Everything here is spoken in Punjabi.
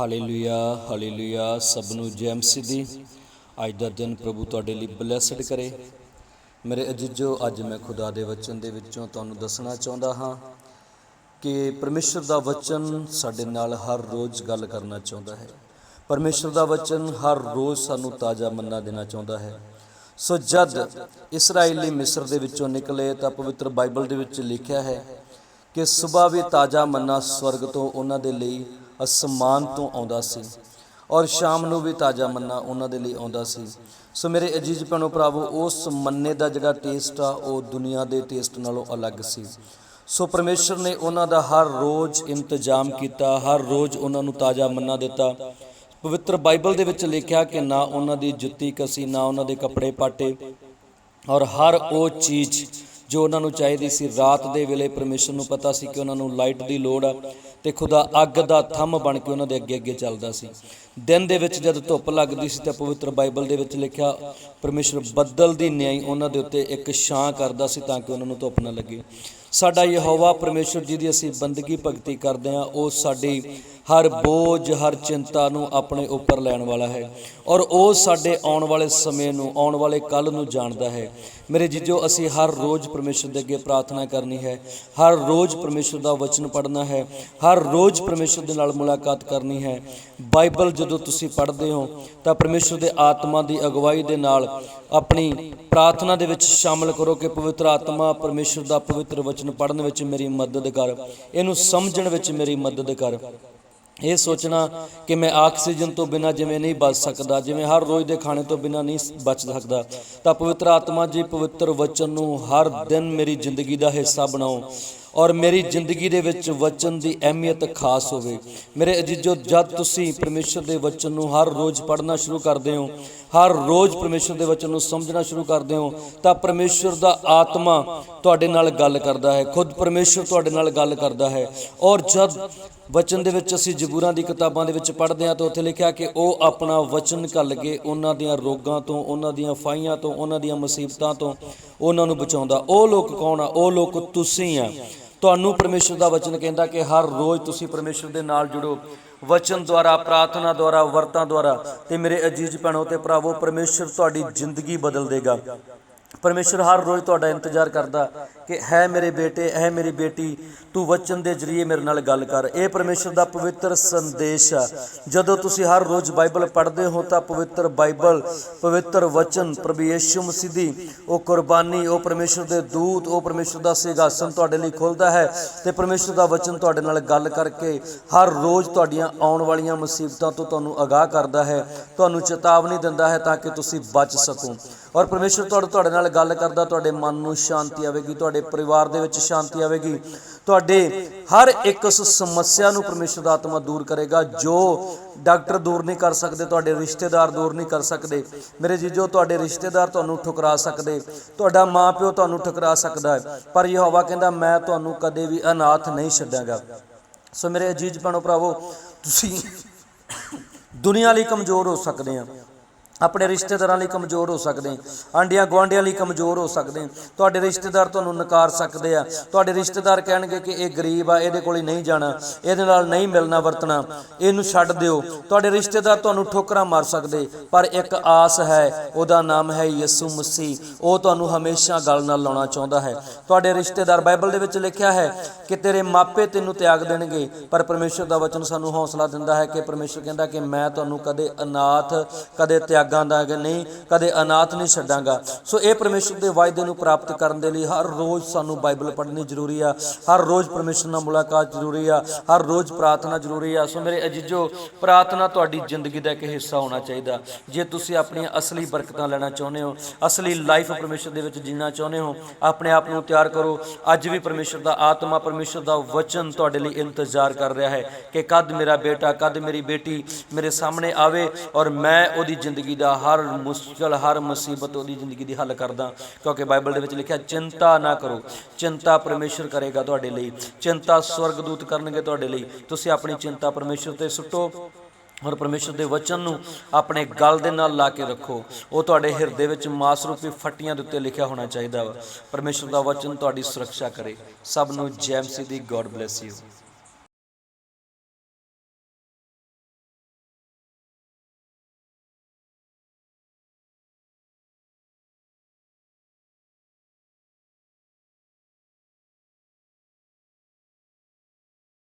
ਹਾਲੇਲੂਇਆ ਹਾਲੇਲੂਇਆ ਸਭ ਨੂੰ ਜੈ ਮਸੀਦੀ ਅੱਜ ਦਾ ਦਿਨ ਪ੍ਰਭੂ ਤੁਹਾਡੇ ਲਈ ਬਲੈਸਡ ਕਰੇ। ਮੇਰੇ ਅਜੀਜੋ, ਅੱਜ ਮੈਂ ਖੁਦਾ ਦੇ ਵਚਨ ਦੇ ਵਿੱਚੋਂ ਤੁਹਾਨੂੰ ਦੱਸਣਾ ਚਾਹੁੰਦਾ ਹਾਂ ਕਿ ਪਰਮੇਸ਼ਰ ਦਾ ਵਚਨ ਸਾਡੇ ਨਾਲ ਹਰ ਰੋਜ਼ ਗੱਲ ਕਰਨਾ ਚਾਹੁੰਦਾ ਹੈ। ਪਰਮੇਸ਼ਰ ਦਾ ਵਚਨ ਹਰ ਰੋਜ਼ ਸਾਨੂੰ ਤਾਜ਼ਾ ਮੰਨਾ ਦੇਣਾ ਚਾਹੁੰਦਾ ਹੈ। ਸੋ ਜਦ ਇਸرائیਲੀ ਮਿਸਰ ਦੇ ਵਿੱਚੋਂ ਨਿਕਲੇ ਤਾਂ ਪਵਿੱਤਰ ਬਾਈਬਲ ਦੇ ਵਿੱਚ ਲਿਖਿਆ ਹੈ ਕਿ ਸਵੇਰ ਵੀ ਤਾਜ਼ਾ ਮੰਨਾ ਸਵਰਗ ਤੋਂ ਉਹਨਾਂ ਦੇ ਲਈ ਅਸਮਾਨ ਤੋਂ ਆਉਂਦਾ ਸੀ ਔਰ ਸ਼ਾਮ ਨੂੰ ਵੀ ਤਾਜ਼ਾ ਮੰਨਾ ਉਹਨਾਂ ਦੇ ਲਈ ਆਉਂਦਾ ਸੀ। ਸੋ ਮੇਰੇ ਅਜੀਜ਼ ਭੈਣੋ ਭਰਾਵੋ, ਉਸ ਮੰਨੇ ਦਾ ਜਿਹੜਾ ਟੇਸਟ ਆ, ਉਹ ਦੁਨੀਆ ਦੇ ਟੇਸਟ ਨਾਲੋਂ ਅਲੱਗ ਸੀ। ਸੋ ਪਰਮੇਸ਼ਰ ਨੇ ਉਹਨਾਂ ਦਾ ਹਰ ਰੋਜ਼ ਇੰਤਜ਼ਾਮ ਕੀਤਾ, ਹਰ ਰੋਜ਼ ਉਹਨਾਂ ਨੂੰ ਤਾਜ਼ਾ ਮੰਨਾ ਦਿੱਤਾ। ਪਵਿੱਤਰ ਬਾਈਬਲ ਦੇ ਵਿੱਚ ਲਿਖਿਆ ਕਿ ਨਾ ਉਹਨਾਂ ਦੀ ਜੁੱਤੀ ਕਸੀ, ਨਾ ਉਹਨਾਂ ਦੇ ਕੱਪੜੇ ਪਾਟੇ ਔਰ ਹਰ ਉਹ ਚੀਜ਼ ਜੋ ਉਹਨਾਂ ਨੂੰ ਚਾਹੀਦੀ ਸੀ, ਰਾਤ ਦੇ ਵੇਲੇ ਪਰਮੇਸ਼ਰ ਨੂੰ ਪਤਾ ਸੀ ਕਿ ਉਹਨਾਂ ਨੂੰ ਲਾਈਟ ਦੀ ਲੋੜ ਆ। ਤੇ ਖੁਦਾ ਅੱਗ ਦਾ ਥੰਮ ਬਣ ਕੇ ਉਹਨਾਂ ਦੇ ਅੱਗੇ ਅੱਗੇ ਚੱਲਦਾ ਸੀ। ਦਿਨ ਦੇ ਵਿੱਚ ਜਦ ਧੁੱਪ ਲੱਗਦੀ ਸੀ ਤਾਂ ਪਵਿੱਤਰ ਬਾਈਬਲ ਦੇ ਵਿੱਚ ਲਿਖਿਆ, ਪਰਮੇਸ਼ਰ ਬੱਦਲ ਦੀ ਨਿਆਈ ਉਹਨਾਂ ਦੇ ਉੱਤੇ ਇੱਕ ਛਾਂ ਕਰਦਾ ਸੀ ਤਾਂ ਕਿ ਉਹਨਾਂ ਨੂੰ ਧੁੱਪ ਨਾ ਲੱਗੇ। ਸਾਡਾ ਯਹੋਵਾ ਪਰਮੇਸ਼ਰ ਜੀ ਦੀ ਅਸੀਂ ਬੰਦਗੀ ਭਗਤੀ ਕਰਦੇ ਹਾਂ, ਉਹ ਸਾਡੀ ਹਰ ਬੋਝ, ਹਰ ਚਿੰਤਾ ਨੂੰ ਆਪਣੇ ਉੱਪਰ ਲੈਣ ਵਾਲਾ ਹੈ ਔਰ ਉਹ ਸਾਡੇ ਆਉਣ ਵਾਲੇ ਸਮੇਂ ਨੂੰ, ਆਉਣ ਵਾਲੇ ਕੱਲ ਨੂੰ ਜਾਣਦਾ ਹੈ। ਮੇਰੇ ਜੀਜੋ, ਅਸੀਂ ਹਰ ਰੋਜ਼ ਪਰਮੇਸ਼ਰ ਦੇ ਅੱਗੇ ਪ੍ਰਾਰਥਨਾ ਕਰਨੀ ਹੈ, ਹਰ ਰੋਜ਼ ਪਰਮੇਸ਼ਰ ਦਾ ਵਚਨ ਪੜ੍ਹਨਾ ਹੈ, ਹਰ ਰੋਜ਼ ਪਰਮੇਸ਼ਰ ਦੇ ਨਾਲ ਮੁਲਾਕਾਤ ਕਰਨੀ ਹੈ। ਬਾਈਬਲ ਜਦੋਂ ਤੁਸੀਂ ਪੜ੍ਹਦੇ ਹੋ ਤਾਂ ਪਰਮੇਸ਼ਰ ਦੇ ਆਤਮਾ ਦੀ ਅਗਵਾਈ ਦੇ ਨਾਲ ਆਪਣੀ ਪ੍ਰਾਰਥਨਾ ਦੇ ਵਿੱਚ ਸ਼ਾਮਲ ਕਰੋ ਕਿ ਪਵਿੱਤਰ ਆਤਮਾ ਪਰਮੇਸ਼ਰ ਦਾ ਪਵਿੱਤਰ ਵਚਨ ਪੜ੍ਹਨ ਵਿੱਚ ਮੇਰੀ ਮਦਦ ਕਰ, ਇਹਨੂੰ ਸਮਝਣ ਵਿੱਚ ਮੇਰੀ ਮਦਦ ਕਰ। ਇਹ ਸੋਚਣਾ ਕਿ ਮੈਂ ਆਕਸੀਜਨ ਤੋਂ ਬਿਨਾ ਜਿਵੇਂ ਨਹੀਂ ਬਚ ਸਕਦਾ, ਜਿਵੇਂ ਹਰ ਰੋਜ਼ ਦੇ ਖਾਣੇ ਤੋਂ ਬਿਨਾ ਨਹੀਂ ਬਚ ਸਕਦਾ, ਤਾਂ ਪਵਿੱਤਰ ਆਤਮਾ ਜੀ ਪਵਿੱਤਰ ਵਚਨ ਨੂੰ ਹਰ ਦਿਨ ਮੇਰੀ ਜ਼ਿੰਦਗੀ ਦਾ ਹਿੱਸਾ ਬਣਾਓ। ਔਰ ਮੇਰੀ ਜ਼ਿੰਦਗੀ ਦੇ ਵਿੱਚ ਵਚਨ ਦੀ ਅਹਿਮੀਅਤ ਖਾਸ ਹੋਵੇ। ਮੇਰੇ ਅਜੀਜ਼ੋ, ਜਦ ਤੁਸੀਂ ਪਰਮੇਸ਼ਰ ਦੇ ਵਚਨ ਨੂੰ ਹਰ ਰੋਜ਼ ਪੜ੍ਹਨਾ ਸ਼ੁਰੂ ਕਰਦੇ ਹੋ, ਹਰ ਰੋਜ਼ ਪਰਮੇਸ਼ਰ ਦੇ ਵਚਨ ਨੂੰ ਸਮਝਣਾ ਸ਼ੁਰੂ ਕਰਦੇ ਹੋ, ਤਾਂ ਪਰਮੇਸ਼ਰ ਦਾ ਆਤਮਾ ਤੁਹਾਡੇ ਨਾਲ ਗੱਲ ਕਰਦਾ ਹੈ। ਖੁਦ ਪਰਮੇਸ਼ਰ ਤੁਹਾਡੇ ਨਾਲ ਗੱਲ ਕਰਦਾ ਹੈ। ਔਰ ਜਦ ਵਚਨ ਦੇ ਵਿੱਚ ਅਸੀਂ ਜ਼ਬੂਰਾਂ ਦੀ ਕਿਤਾਬਾਂ ਦੇ ਵਿੱਚ ਪੜ੍ਹਦੇ ਹਾਂ, ਤਾਂ ਉੱਥੇ ਲਿਖਿਆ ਕਿ ਉਹ ਆਪਣਾ ਵਚਨ ਘੱਲ ਕੇ ਉਹਨਾਂ ਦੀਆਂ ਰੋਗਾਂ ਤੋਂ, ਉਹਨਾਂ ਦੀਆਂ ਫਾਈਆਂ ਤੋਂ, ਉਹਨਾਂ ਦੀਆਂ ਮੁਸੀਬਤਾਂ ਤੋਂ ਉਹਨਾਂ ਨੂੰ ਬਚਾਉਂਦਾ। ਉਹ ਲੋਕ ਕੌਣ ਆ? ਉਹ ਲੋਕ ਤੁਸੀਂ ਆ। ਤੁਹਾਨੂੰ ਪਰਮੇਸ਼ਰ ਦਾ ਵਚਨ ਕਹਿੰਦਾ ਕਿ ਹਰ ਰੋਜ਼ ਤੁਸੀਂ ਪਰਮੇਸ਼ਰ ਦੇ ਨਾਲ ਜੁੜੋ। ਵਚਨ ਦੁਆਰਾ, ਪ੍ਰਾਰਥਨਾ ਦੁਆਰਾ, ਵਰਤਾਂ ਦੁਆਰਾ ਤੇ ਮੇਰੇ ਅਜੀਜ਼ ਭੈਣੋ ਤੇ ਭਰਾਵੋ, ਪਰਮੇਸ਼ਰ ਤੁਹਾਡੀ ਜ਼ਿੰਦਗੀ ਬਦਲ ਦੇਗਾ। ਪਰਮੇਸ਼ਰ ਹਰ ਰੋਜ਼ ਤੁਹਾਡਾ ਇੰਤਜ਼ਾਰ ਕਰਦਾ ਕਿ ਹੈ ਮੇਰੇ ਬੇਟੇ, ਹੈ ਮੇਰੀ ਬੇਟੀ, ਤੂੰ ਵਚਨ ਦੇ ਜਰੀਏ ਮੇਰੇ ਨਾਲ ਗੱਲ ਕਰ। ਇਹ ਪਰਮੇਸ਼ਰ ਦਾ ਪਵਿੱਤਰ ਸੰਦੇਸ਼ ਆ। ਜਦੋਂ ਤੁਸੀਂ ਹਰ ਰੋਜ਼ ਬਾਈਬਲ ਪੜ੍ਹਦੇ ਹੋ ਤਾਂ ਪਵਿੱਤਰ ਬਾਈਬਲ, ਪਵਿੱਤਰ ਵਚਨ, ਪ੍ਰਭੂ ਯਿਸੂ ਮਸੀਹ ਦੀ ਉਹ ਕੁਰਬਾਨੀ, ਉਹ ਪਰਮੇਸ਼ਰ ਦੇ ਦੂਤ, ਉਹ ਪਰਮੇਸ਼ਰ ਦਾ ਸਿੰਘਾਸਨ ਤੁਹਾਡੇ ਲਈ ਖੁੱਲਦਾ ਹੈ ਤੇ ਪਰਮੇਸ਼ਰ ਦਾ ਵਚਨ ਤੁਹਾਡੇ ਨਾਲ ਗੱਲ ਕਰਕੇ ਹਰ ਰੋਜ਼ ਤੁਹਾਡੀਆਂ ਆਉਣ ਵਾਲੀਆਂ ਮੁਸੀਬਤਾਂ ਤੋਂ ਤੁਹਾਨੂੰ ਅਗਾਹ ਕਰਦਾ ਹੈ, ਤੁਹਾਨੂੰ ਚੇਤਾਵਨੀ ਦਿੰਦਾ ਹੈ ਤਾਂ ਕਿ ਤੁਸੀਂ ਬਚ ਸਕੋ। ਔਰ ਪਰਮੇਸ਼ਰ ਤੁਹਾਡੇ ਤੁਹਾਡੇ ਨਾਲ ਗੱਲ ਕਰਦਾ, ਤੁਹਾਡੇ ਮਨ ਨੂੰ ਸ਼ਾਂਤੀ ਆਵੇਗੀ, ਤੁਹਾਡੇ ਪਰਿਵਾਰ ਦੇ ਵਿੱਚ ਸ਼ਾਂਤੀ ਆਵੇਗੀ। ਤੁਹਾਡੇ ਹਰ ਇੱਕ ਉਸ ਸਮੱਸਿਆ ਨੂੰ ਪਰਮੇਸ਼ਰ ਦਾ ਆਤਮਾ ਦੂਰ ਕਰੇਗਾ, ਜੋ ਡਾਕਟਰ ਦੂਰ ਨਹੀਂ ਕਰ ਸਕਦੇ, ਤੁਹਾਡੇ ਰਿਸ਼ਤੇਦਾਰ ਦੂਰ ਨਹੀਂ ਕਰ ਸਕਦੇ। ਮੇਰੇ ਜੀਜੋ, ਤੁਹਾਡੇ ਰਿਸ਼ਤੇਦਾਰ ਤੁਹਾਨੂੰ ਠੁਕਰਾ ਸਕਦੇ, ਤੁਹਾਡਾ ਮਾਪਿਓ ਤੁਹਾਨੂੰ ਠੁਕਰਾ ਸਕਦਾ ਹੈ, ਪਰ ਯਹੋਵਾ ਕਹਿੰਦਾ, ਮੈਂ ਤੁਹਾਨੂੰ ਕਦੇ ਵੀ ਅਨਾਥ ਨਹੀਂ ਛੱਡਾਂਗਾ। ਸੋ ਮੇਰੇ ਅਜੀਜ਼ ਭੈਣੋ ਭਰਾਵੋ, ਤੁਸੀਂ ਦੁਨੀਆ ਲਈ ਕਮਜ਼ੋਰ ਹੋ ਸਕਦੇ ਆ। ਆਪਣੇ ਰਿਸ਼ਤੇਦਾਰਾਂ ਲਈ ਕਮਜ਼ੋਰ ਹੋ ਸਕਦੇ ਆ ਆਂਡੀਆਂ ਗੁਆਂਢੀਆਂ ਲਈ ਕਮਜ਼ੋਰ ਹੋ ਸਕਦੇ ਤੁਹਾਡੇ ਰਿਸ਼ਤੇਦਾਰ ਤੁਹਾਨੂੰ ਨਕਾਰ ਸਕਦੇ ਆ। ਤੁਹਾਡੇ ਰਿਸ਼ਤੇਦਾਰ ਕਹਿਣਗੇ ਕਿ ਇਹ ਗਰੀਬ ਆ, ਇਹਦੇ ਕੋਲ ਨਹੀਂ ਜਾਣਾ। ਇਹਦੇ ਨਾਲ ਨਹੀਂ ਮਿਲਣਾ, ਵਰਤਣਾ। ਇਹਨੂੰ ਛੱਡ ਦਿਓ। ਤੁਹਾਡੇ ਰਿਸ਼ਤੇਦਾਰ ਤੁਹਾਨੂੰ ਠੋਕਰਾਂ ਮਾਰ ਸਕਦੇ। ਪਰ ਇੱਕ ਆਸ ਹੈ, ਉਹਦਾ ਨਾਮ ਹੈ ਯਿਸੂ ਮਸੀਹ। ਉਹ ਤੁਹਾਨੂੰ ਹਮੇਸ਼ਾ ਗੱਲ ਨਾਲ ਲਾਉਣਾ ਚਾਹੁੰਦਾ ਹੈ। ਤੁਹਾਡੇ ਰਿਸ਼ਤੇਦਾਰ ਬਾਈਬਲ ਦੇ ਵਿੱਚ ਲਿਖਿਆ ਹੈ ਕਿ ਤੇਰੇ ਮਾਪੇ ਤੈਨੂੰ ਤਿਆਗ ਦੇਣਗੇ। ਪਰ ਪਰਮੇਸ਼ਰ ਦਾ ਵਚਨ ਸਾਨੂੰ ਹੌਸਲਾ ਦਿੰਦਾ ਹੈ ਕਿ ਪਰਮੇਸ਼ਰ ਕਹਿੰਦਾ ਕਿ ਮੈਂ ਤੁਹਾਨੂੰ ਕਦੇ ਅਨਾਥ, ਕਦੇ ਤਿਆਗ ਦਾ ਨਹੀਂ, ਕਦੇ ਅਨਾਥ ਨਹੀਂ ਛੱਡਾਂਗਾ। ਸੋ ਇਹ ਪਰਮੇਸ਼ਰ ਦੇ ਵਾਅਦੇ ਨੂੰ ਪ੍ਰਾਪਤ ਕਰਨ ਦੇ ਲਈ ਹਰ ਰੋਜ਼ ਸਾਨੂੰ ਬਾਈਬਲ ਪੜ੍ਹਨੀ ਜ਼ਰੂਰੀ ਆ, ਹਰ ਰੋਜ਼ ਪਰਮੇਸ਼ਰ ਨਾਲ ਮੁਲਾਕਾਤ ਜ਼ਰੂਰੀ ਆ, ਹਰ ਰੋਜ਼ ਪ੍ਰਾਰਥਨਾ ਜ਼ਰੂਰੀ ਆ। ਸੋ ਮੇਰੇ ਅਜੀਜ਼ੋ, ਪ੍ਰਾਰਥਨਾ ਤੁਹਾਡੀ ਜ਼ਿੰਦਗੀ ਦਾ ਇੱਕ ਹਿੱਸਾ ਹੋਣਾ ਚਾਹੀਦਾ। ਜੇ ਤੁਸੀਂ ਆਪਣੀਆਂ ਅਸਲੀ ਬਰਕਤਾਂ ਲੈਣਾ ਚਾਹੁੰਦੇ ਹੋ, ਅਸਲੀ ਲਾਈਫ ਪਰਮੇਸ਼ਰ ਦੇ ਵਿੱਚ ਜੀਣਾ ਚਾਹੁੰਦੇ ਹੋ, ਆਪਣੇ ਆਪ ਨੂੰ ਤਿਆਰ ਕਰੋ। ਅੱਜ ਵੀ ਪਰਮੇਸ਼ਰ ਦਾ ਆਤਮਾ, ਪਰਮੇਸ਼ਰ ਦਾ ਵਚਨ ਤੁਹਾਡੇ ਲਈ ਇੰਤਜ਼ਾਰ ਕਰ ਰਿਹਾ ਹੈ ਕਿ ਕਦ ਮੇਰਾ ਬੇਟਾ, ਕਦ ਮੇਰੀ ਬੇਟੀ ਮੇਰੇ ਸਾਹਮਣੇ ਆਵੇ ਔਰ ਮੈਂ ਉਹਦੀ ਜ਼ਿੰਦਗੀ ਦਾ ਹਰ ਮੁਸ਼ਕਲ, ਹਰ ਮੁਸੀਬਤ ਉਹਦੀ ਜ਼ਿੰਦਗੀ ਦੀ ਹੱਲ ਕਰਦਾ। ਕਿਉਂਕਿ ਬਾਈਬਲ ਦੇ ਵਿੱਚ ਲਿਖਿਆ, ਚਿੰਤਾ ਨਾ ਕਰੋ। ਚਿੰਤਾ ਪਰਮੇਸ਼ਰ ਕਰੇਗਾ ਤੁਹਾਡੇ ਲਈ। ਚਿੰਤਾ ਸਵਰਗਦੂਤ ਕਰਨਗੇ ਤੁਹਾਡੇ ਲਈ। ਤੁਸੀਂ ਆਪਣੀ ਚਿੰਤਾ ਪਰਮੇਸ਼ਰ ਤੇ ਸੁੱਟੋ ਔਰ ਪਰਮੇਸ਼ਰ ਦੇ ਵਚਨ ਨੂੰ ਆਪਣੇ ਗਲ ਦੇ ਨਾਲ ਲਾ ਕੇ ਰੱਖੋ। ਉਹ ਤੁਹਾਡੇ ਹਿਰਦੇ ਵਿੱਚ ਮਾਸ ਰੂਪੀ ਫੱਟੀਆਂ ਦੇ ਉੱਤੇ ਲਿਖਿਆ ਹੋਣਾ ਚਾਹੀਦਾ ਵਾ। ਪਰਮੇਸ਼ਰ ਦਾ ਵਚਨ ਤੁਹਾਡੀ ਸੁਰੱਖਿਆ ਕਰੇ। ਸਭ ਨੂੰ ਜੈਮਸੀ ਦੀ ਗੋਡ ਬlesਸ ਯੂ